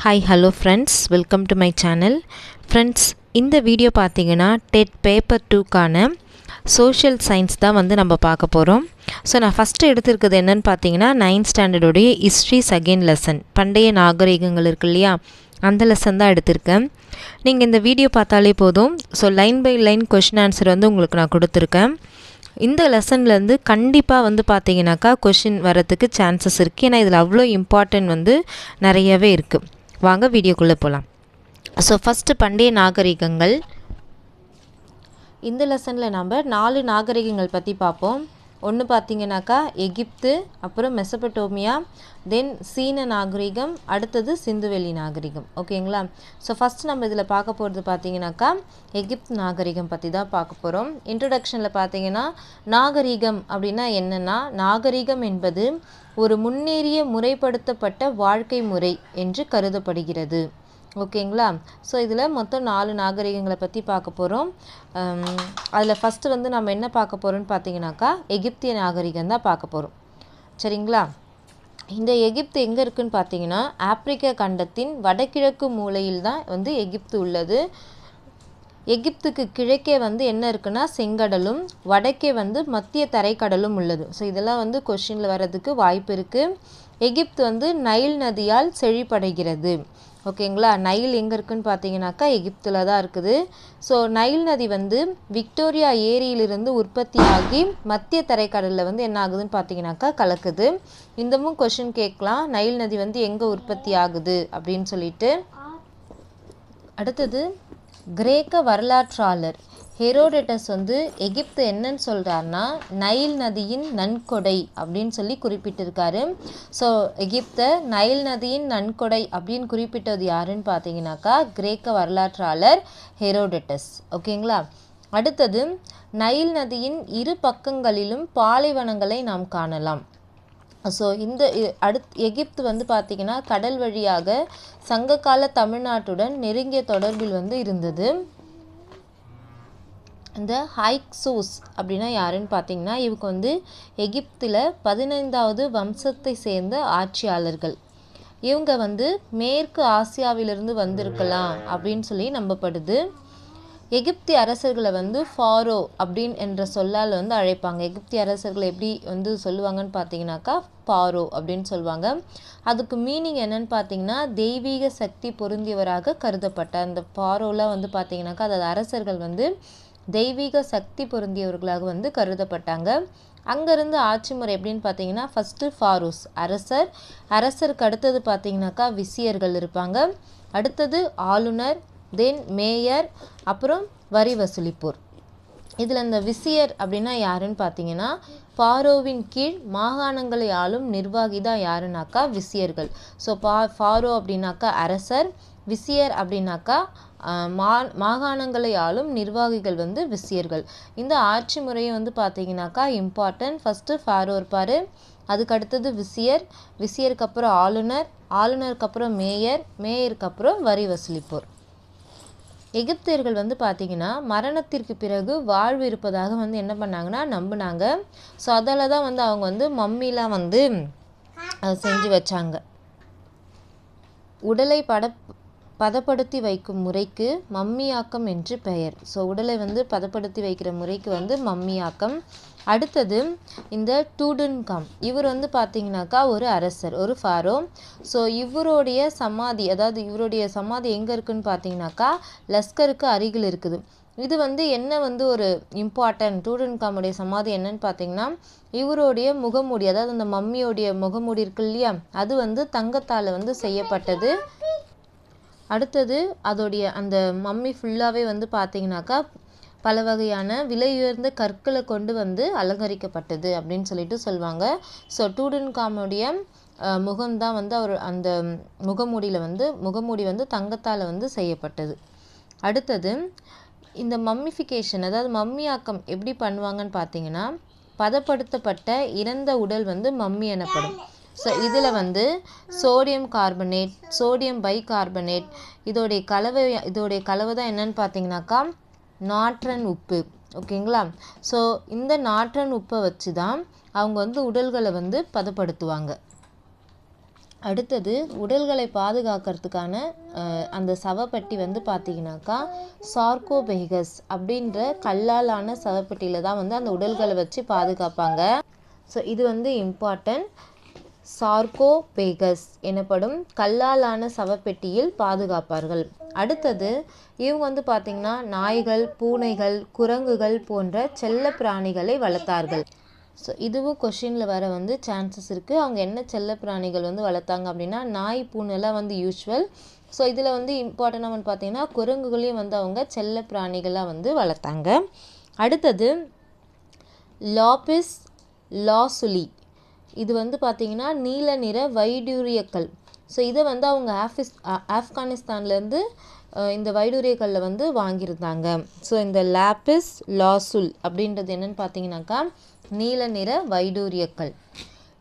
Hi hello friends welcome to my channel friends இந்த video பார்த்தீங்கன்னா TET paper டூக்கான social science தான் வந்து நம்ம பார்க்க போகிறோம் ஸோ நான் ஃபஸ்ட்டு எடுத்திருக்கிறது என்னென்னு பார்த்தீங்கன்னா நைன்த் ஸ்டாண்டர்டுடைய ஹிஸ்ட்ரி செகண்ட் லெசன் பண்டைய நாகரிகங்கள் இருக்கு இல்லையா? அந்த லெசன் தான் எடுத்திருக்கேன். நீங்கள் இந்த வீடியோ பார்த்தாலே போதும். So line by line question answer வந்து உங்களுக்கு நான் கொடுத்துருக்கேன். இந்த லெசன்லேருந்து கண்டிப்பாக வந்து பார்த்தீங்கன்னாக்கா கொஷின் வரத்துக்கு சான்சஸ் இருக்குது ஏன்னா இதில் அவ்வளோ இம்பார்ட்டன்ட் வந்து நிறையவே இருக்குது வாங்க வீடியோக்குள்ளே போகலாம் ஸோ ஃபஸ்ட்டு பண்டைய நாகரிகங்கள். இந்த லெசனில் நம்ம நாலு நாகரிகங்கள் பற்றி பார்ப்போம். ஒன்று பார்த்தீங்கன்னாக்கா எகிப்து அப்புறம் மெசபட்டோமியா தென் சீன நாகரிகம் அடுத்தது சிந்துவெளி நாகரிகம். ஓகேங்களா? ஸோ ஃபஸ்ட் நம்ம இதில் பார்க்க போகிறது பார்த்தீங்கன்னாக்கா எகிப்து நாகரிகம் பற்றி தான் பார்க்க போகிறோம் இன்ட்ரடக்ஷனில் பார்த்தீங்கன்னா நாகரிகம் அப்படின்னா என்னென்னா நாகரிகம் என்பது ஒரு முன்னேறிய முறைப்படுத்தப்பட்ட வாழ்க்கை முறை என்று கருதப்படுகிறது. ஓகேங்களா? ஸோ இதில் மொத்தம் நாலு நாகரிகங்களை பற்றி பார்க்க போகிறோம் அதில் ஃபஸ்ட்டு வந்து நம்ம என்ன பார்க்க போகிறோம்னு பார்த்தீங்கன்னாக்கா எகிப்திய நாகரிகம் தான் பார்க்க போகிறோம் சரிங்களா? இந்த எகிப்து எங்கே இருக்குதுன்னு பார்த்தீங்கன்னா ஆப்பிரிக்க கண்டத்தின் வடகிழக்கு மூலையில் தான் வந்து எகிப்து உள்ளது. எகிப்துக்கு கிழக்கே வந்து என்ன இருக்குன்னா செங்கடலும் வடக்கே வந்து மத்திய தரைக்கடலும் உள்ளது. ஸோ இதெல்லாம் வந்து கொஷினில் வர்றதுக்கு வாய்ப்பு இருக்குது எகிப்து வந்து நைல் நதியால் செழிப்படைகிறது. ஓகேங்களா? நைல் எங்கே இருக்குதுன்னு பார்த்தீங்கன்னாக்கா எகிப்தில் தான் இருக்குது. ஸோ நைல் நதி வந்து விக்டோரியா ஏரியிலிருந்து உற்பத்தியாகி மத்திய தரைக்கடலில் வந்து என்ன ஆகுதுன்னு பார்த்தீங்கன்னாக்கா கலக்குது. இந்தமும் கொஷின் கேட்கலாம். நைல் நதி வந்து எங்கே உற்பத்தி ஆகுது அப்படின்னு சொல்லிட்டு. அடுத்தது கிரேக்க வரலாற்றாளர். ஹெரோடேட்டஸ் வந்து எகிப்து என்னன்னு சொல்கிறாருன்னா நைல் நதியின் நன்கொடை அப்படின்னு சொல்லி குறிப்பிட்டிருக்காரு. ஸோ எகிப்தை நைல் நதியின் நன்கொடை அப்படின்னு குறிப்பிட்டது யாருன்னு பார்த்தீங்கன்னாக்கா கிரேக்க வரலாற்றாளர் ஹெரோடேட்டஸ். ஓகேங்களா? அடுத்தது நைல் நதியின் இரு பக்கங்களிலும் பாலைவனங்களை நாம் காணலாம். ஸோ இந்த அடுத் எகிப்து வந்து பார்த்திங்கன்னா கடல் வழியாக சங்ககால தமிழ்நாட்டுடன் நெருங்கிய தொடர்பில் வந்து இருந்தது. இந்த ஹைக்சோஸ் அப்படின்னா யாருன்னு பார்த்தீங்கன்னா இவங்க வந்து எகிப்தில் பதினைந்தாவது வம்சத்தை சேர்ந்த ஆட்சியாளர்கள். இவங்க வந்து மேற்கு ஆசியாவிலிருந்து வந்திருக்கலாம் அப்படின்னு சொல்லி நம்பப்படுது. எகிப்திய அரசர்களை வந்து ஃபாரோ அப்படின் என்ற சொல்லால் வந்து அழைப்பாங்க. எகிப்திய அரசர்களை எப்படி வந்து சொல்லுவாங்கன்னு பார்த்தீங்கன்னாக்கா ஃபாரோ அப்படின்னு சொல்லுவாங்க. அதுக்கு மீனிங் என்னன்னு பார்த்தீங்கன்னா தெய்வீக சக்தி பொருந்தியவராக கருதப்பட்ட அந்த ஃபாரோலாம் வந்து பார்த்தீங்கன்னாக்கா அதாவது அரசர்கள் வந்து தெய்வீக சக்தி பொருந்தியவர்களாக வந்து கருதப்பட்டாங்க. அங்கேருந்து ஆட்சி முறை எப்படின்னு பார்த்தீங்கன்னா ஃபஸ்ட்டு ஃபாரூஸ் அரசர். அரசருக்கு அடுத்தது பார்த்தீங்கன்னாக்கா விசியர்கள் இருப்பாங்க. அடுத்தது ஆளுநர் தென் மேயர் அப்புறம் வரி வசூலிப்போர். இதில் இந்த விசியர் அப்படின்னா யாருன்னு பார்த்தீங்கன்னா ஃபாரோவின் கீழ் மாகாணங்களை ஆளும் நிர்வாகி தான் யாருனாக்கா விசியர்கள். ஸோ பா ஃபாரோ அப்படின்னாக்கா அரசர் விசியர் அப்படின்னாக்கா மா மாகாணங்களை ஆளும் நிர்வாகிகள் வந்து விசியர்கள். இந்த ஆட்சி முறையை வந்து பார்த்தீங்கன்னாக்கா இம்பார்ட்டன்ட் ஃபஸ்ட்டு ஃபாரோ இருப்பார். அதுக்கு அடுத்தது விசியர். விசியருக்கு அப்புறம் ஆளுநர். ஆளுநருக்கு அப்புறம் மேயர். மேயருக்கு அப்புறம் வரி வசூலிப்போர். எகிப்தியர்கள் வந்து பார்த்திங்கன்னா மரணத்திற்கு பிறகு வாழ்வு இருப்பதாக வந்து என்ன பண்ணாங்கன்னா நம்பினாங்க. ஸோ அதால் தான் வந்து அவங்க வந்து மம்மிலாம் வந்து செஞ்சு வச்சாங்க. உடலை பட பதப்படுத்தி வைக்கும் முறைக்கு மம்மியாக்கம் என்று பெயர். ஸோ உடலை வந்து பதப்படுத்தி வைக்கிற முறைக்கு வந்து மம்மியாக்கம். அடுத்தது இந்த டூடன்காம் இவர் வந்து பார்த்தீங்கன்னாக்கா ஒரு அரசர் ஒரு ஃபாரோ. ஸோ இவருடைய சமாதி அதாவது இவருடைய சமாதி எங்கே இருக்குன்னு பார்த்தீங்கன்னாக்கா லஸ்கருக்கு அருகில் இருக்குது. இது வந்து என்ன வந்து ஒரு இம்பார்ட்டன்ட் டூடன்காமுடைய சமாதி என்னன்னு பார்த்தீங்கன்னா இவருடைய முகமூடி அதாவது அந்த மம்மியோடைய முகமூடி இருக்கு இல்லையா அது வந்து தங்கத்தால் வந்து செய்யப்பட்டது. அடுத்தது அதோடைய அந்த மம்மி ஃபுல்லாகவே வந்து பார்த்தீங்கன்னாக்கா பல வகையான விலையுயர்ந்த கற்களை கொண்டு வந்து அலங்கரிக்கப்பட்டது அப்படின்னு சொல்லிட்டு சொல்லுவாங்க. ஸோ டூடன்காமுடைய முகம்தான் வந்து அவர் அந்த முகமூடியில் வந்து முகமூடி வந்து தங்கத்தால் வந்து செய்யப்பட்டது. அடுத்தது இந்த மம்மிஃபிகேஷன் அதாவது மம்மியாக்கம் எப்படி பண்ணுவாங்கன்னு பார்த்தீங்கன்னா பதப்படுத்தப்பட்ட இறந்த உடல் வந்து மம்மி எனப்படும். ஸோ இதில் வந்து sodium carbonate sodium bicarbonate இதோடைய கலவை இதோடைய கலவை தான் என்னன்னு பார்த்தீங்கன்னாக்கா நாற்றன் உப்பு. ஓகேங்களா ஸோ இந்த நாற்றன் உப்பை வச்சு தான் அவங்க வந்து உடல்களை வந்து பதப்படுத்துவாங்க. அடுத்தது உடல்களை பாதுகாக்கிறதுக்கான அஹ், அந்த சவப்பெட்டி வந்து பார்த்தீங்கன்னாக்கா சார்கோபெகஸ் அப்படின்ற கல்லாலான சவப்பெட்டியில் தான் வந்து அந்த உடல்களை வச்சு பாதுகாப்பாங்க. ஸோ இது வந்து இம்பார்ட்டன்ட் சார்கோபேகஸ் எனப்படும் கல்லாலான சவப்பெட்டியில் பாதுகாப்பார்கள். அடுத்தது இவங்க வந்து பார்த்திங்கன்னா நாய்கள் பூனைகள் குரங்குகள் போன்ற செல்ல பிராணிகளை வளர்த்தார்கள். ஸோ இதுவும் கொஷினில் வர வந்து சான்சஸ் இருக்குது அவங்க என்ன செல்ல பிராணிகள் வந்து வளர்த்தாங்க அப்படின்னா நாய் பூனைலாம் வந்து யூஸ்வல் ஸோ இதில் வந்து இம்பார்ட்டண்டாக வந்து பார்த்தீங்கன்னா குரங்குகளையும் வந்து அவங்க செல்ல பிராணிகளாக வந்து வளர்த்தாங்க. அடுத்தது லாபிஸ் லாசுலி. இது வந்து பார்த்திங்கன்னா நீல நிற வைடூரியக்கல். ஸோ இதை வந்து அவங்க ஆஃபிஸ் ஆப்கானிஸ்தான்லேருந்து இந்த வைடூரியக்கல்லை வந்து வாங்கியிருந்தாங்க. ஸோ இந்த லாபிஸ் லாசுல் அப்படின்றது என்னன்னு பார்த்தீங்கன்னாக்கா நீல நிற வைடூரியக்கல்.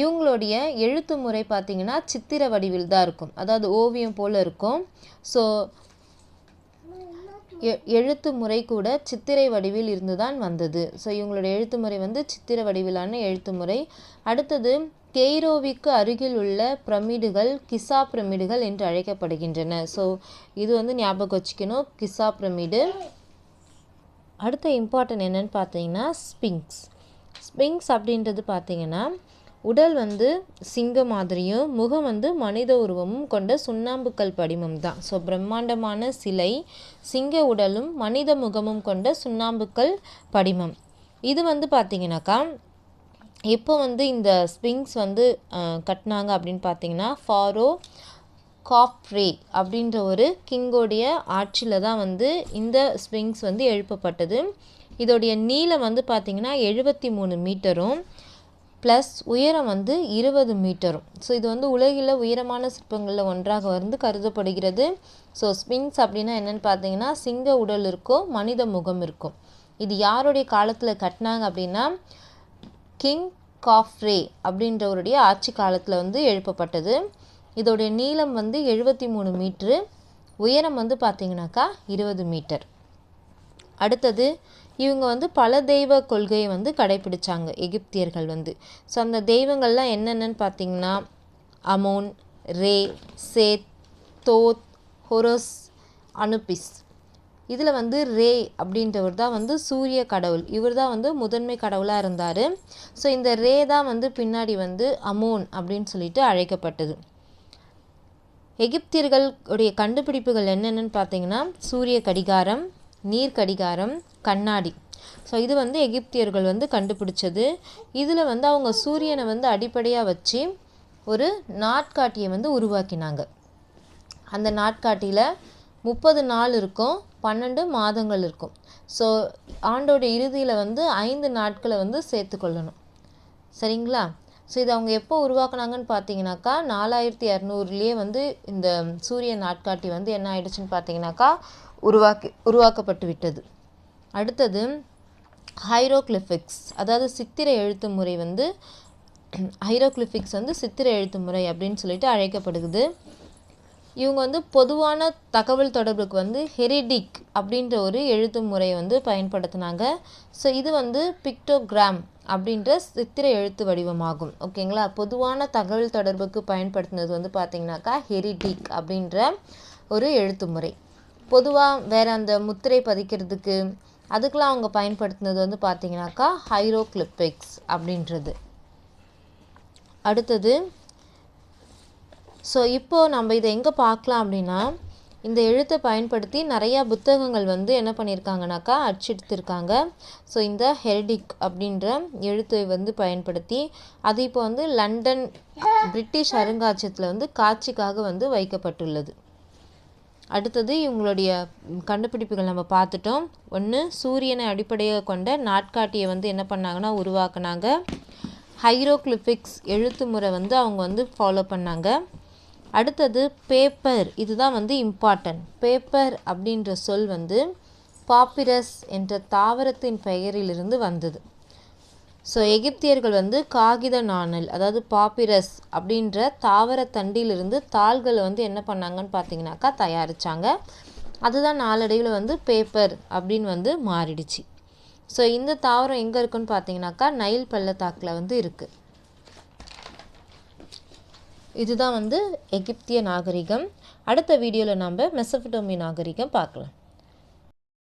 இவங்களுடைய எழுத்து முறை பார்த்திங்கன்னா சித்திர வடிவில் தான் இருக்கும். அதாவது ஓவியம் போல் இருக்கும். ஸோ எ எழுத்து முறை கூட சித்திரை வடிவில் இருந்து தான் வந்தது. ஸோ இவங்களுடைய எழுத்து முறை வந்து சித்திர வடிவிலான எழுத்து முறை. அடுத்தது கெய்ரோவிக்கு அருகில் உள்ள பிரமிடுகள் கிசா பிரமிடுகள் என்று அழைக்கப்படுகின்றன. ஸோ இது வந்து ஞாபகம் வச்சுக்கணும். கிசா பிரமிடு. அடுத்த இம்பார்ட்டன்ட் என்னன்னு பார்த்தீங்கன்னா ஸ்பிங்க்ஸ். ஸ்பிங்க்ஸ் அப்படின்றது பார்த்தீங்கன்னா உடல் வந்து சிங்க மாதிரியும் முகம் வந்து மனித உருவமும் கொண்ட சுண்ணாம்புக்கல் படிமம் தான். ஸோ பிரம்மாண்டமான சிலை சிங்க உடலும் மனித முகமும் கொண்ட சுண்ணாம்புக்கல் படிமம். இது வந்து பார்த்தீங்கன்னாக்கா எப்போ வந்து இந்த ஸ்பிங்ஸ் வந்து கட்டினாங்க அப்படின்னு பார்த்தீங்கன்னா ஃபாரோ காப்ரே அப்படின்ற ஒரு கிங்கோடைய ஆட்சியில் தான் வந்து இந்த ஸ்பிங்ஸ் வந்து எழுப்பப்பட்டது. இதோடைய நீளம் வந்து பார்த்திங்கன்னா எழுபத்தி மூணு மீட்டரும் ப்ளஸ் உயரம் வந்து இருபது மீட்டரும் ஸோ இது வந்து உலகில் உயரமான சிற்பங்களில் ஒன்றாக வந்து கருதப்படுகிறது. ஸோ ஸ்பிங்ஸ் அப்படின்னா என்னென்னு பார்த்தீங்கன்னா சிங்க உடல் இருக்கும் மனித முகம் இருக்கும். இது யாருடைய காலத்தில் கட்டினாங்க அப்படின்னா கிங் காஃப்ரே அப்படின்றவருடைய ஆட்சி காலத்தில் வந்து எழுப்பப்பட்டது. இதோடைய நீளம் வந்து எழுபத்தி மூணு மீட்ரு உயரம் வந்து பார்த்தீங்கன்னாக்கா இருபது மீட்டர் அடுத்தது இவங்க வந்து பல தெய்வ கொள்கையை வந்து கடைப்பிடிச்சாங்க எகிப்தியர்கள் வந்து. ஸோ அந்த தெய்வங்கள்லாம் என்னென்னன்னு பார்த்தீங்கன்னா அமோன் ரே சேத் தோத் ஹொரோஸ் அனுபிஸ் இதில் வந்து ரே அப்படின்றவர் தான் வந்து சூரிய கடவுள். இவர் தான் வந்து முதன்மை கடவுளாக இருந்தார். ஸோ இந்த ரே தான் வந்து பின்னாடி வந்து அமோன் அப்படின்னு சொல்லிட்டு அழைக்கப்பட்டது. எகிப்தியர்களுடைய கண்டுபிடிப்புகள் என்னென்னு பார்த்தீங்கன்னா சூரிய கடிகாரம் நீர் கடிகாரம் கண்ணாடி. ஸோ இது வந்து எகிப்தியர்கள் வந்து கண்டுபிடிச்சது. இதில் வந்து அவங்க சூரியனை வந்து அடிப்படையாக வச்சு ஒரு நாட்காட்டியை வந்து உருவாக்கினாங்க. அந்த நாட்காட்டியில் முப்பது நாள் இருக்கும் பன்னெண்டு மாதங்கள் இருக்கும். ஸோ ஆண்டோட இறுதியில் வந்து ஐந்து நாட்களை வந்து சேர்த்துக்கொள்ளணும் சரிங்களா? ஸோ இது அவங்க எப்போ உருவாக்குனாங்கன்னு பார்த்தீங்கன்னாக்கா நாலாயிரத்தி இரநூறுலேயே வந்து இந்த சூரிய நாட்காட்டி வந்து என்ன ஆயிடுச்சுன்னு பார்த்தீங்கன்னாக்கா உருவாக்கி உருவாக்கப்பட்டு விட்டது. அடுத்தது ஹைரோக்ளிஃபிக்ஸ் அதாவது சித்திர எழுத்து முறை வந்து ஹைரோக்ளிஃபிக்ஸ் வந்து சித்திர எழுத்து முறை அப்படின்னு சொல்லிட்டு அழைக்கப்படுகிறது. இவங்க வந்து பொதுவான தகவல் தொடர்புக்கு வந்து ஹெரிடிக் அப்படின்ற ஒரு எழுத்து முறையை வந்து பயன்படுத்தினாங்க. ஸோ இது வந்து பிக்டோகிராம் அப்படின்ற சித்திர எழுத்து வடிவமாகும். ஓகேங்களா பொதுவான தகவல் தொடர்புக்கு பயன்படுத்தினது வந்து பார்த்திங்கனாக்கா ஹெரிடிக் அப்படின்ற ஒரு எழுத்து முறை. பொதுவாக வேறு அந்த முத்திரை பதிக்கிறதுக்கு அதுக்கெலாம் அவங்க பயன்படுத்தினது வந்து பார்த்திங்கனாக்கா ஹைரோக்ளிப்பிக்ஸ் அப்படின்றது. அடுத்தது ஸோ இப்போது நம்ம இதை எங்கே பார்க்கலாம் அப்படின்னா இந்த எழுத்தை பயன்படுத்தி நிறையா புத்தகங்கள் வந்து என்ன பண்ணியிருக்காங்கனாக்கா அச்செடுத்திருக்காங்க. ஸோ இந்த ஹெரிடிக் அப்படின்ற எழுத்தை வந்து பயன்படுத்தி அது இப்போ வந்து லண்டன் பிரிட்டிஷ் அருங்காட்சியகத்தில் வந்து காட்சிக்காக வந்து வைக்கப்பட்டுள்ளது. அடுத்தது இவங்களுடைய கண்டுபிடிப்புகள் நம்ம பார்த்துட்டோம். ஒன்று சூரியனை அடிப்படையாக கொண்ட நாட்காட்டியை வந்து என்ன பண்ணாங்கன்னா உருவாக்குனாங்க. ஹைரோக்ளிஃபிக்ஸ் எழுத்து முறை வந்து அவங்க வந்து ஃபாலோ பண்ணாங்க. அடுத்தது பேப்பர் இதுதான் வந்து இம்பார்ட்டன்ட் பேப்பர் அப்படின்ற சொல் வந்து பாப்பிரஸ் என்ற தாவரத்தின் பெயரிலிருந்து வந்தது. ஸோ எகிப்தியர்கள் வந்து காகித நாணல் அதாவது பாப்பிரஸ் அப்படின்ற தாவரத்தண்டிலிருந்து தாள்களை வந்து என்ன பண்ணாங்கன்னு பார்த்தீங்கன்னாக்கா தயாரித்தாங்க அதுதான் நாளடைவில் வந்து பேப்பர் அப்படின்னு வந்து மாறிடுச்சு. ஸோ இந்த தாவரம் எங்கே இருக்குன்னு பார்த்தீங்கன்னாக்கா நைல் பள்ளத்தாக்கில் வந்து இருக்குது இதுதான் வந்து எகிப்திய நாகரிகம். அடுத்த வீடியோவில் நம்ம மெசபடோமி நாகரிகம் பார்க்கலாம்.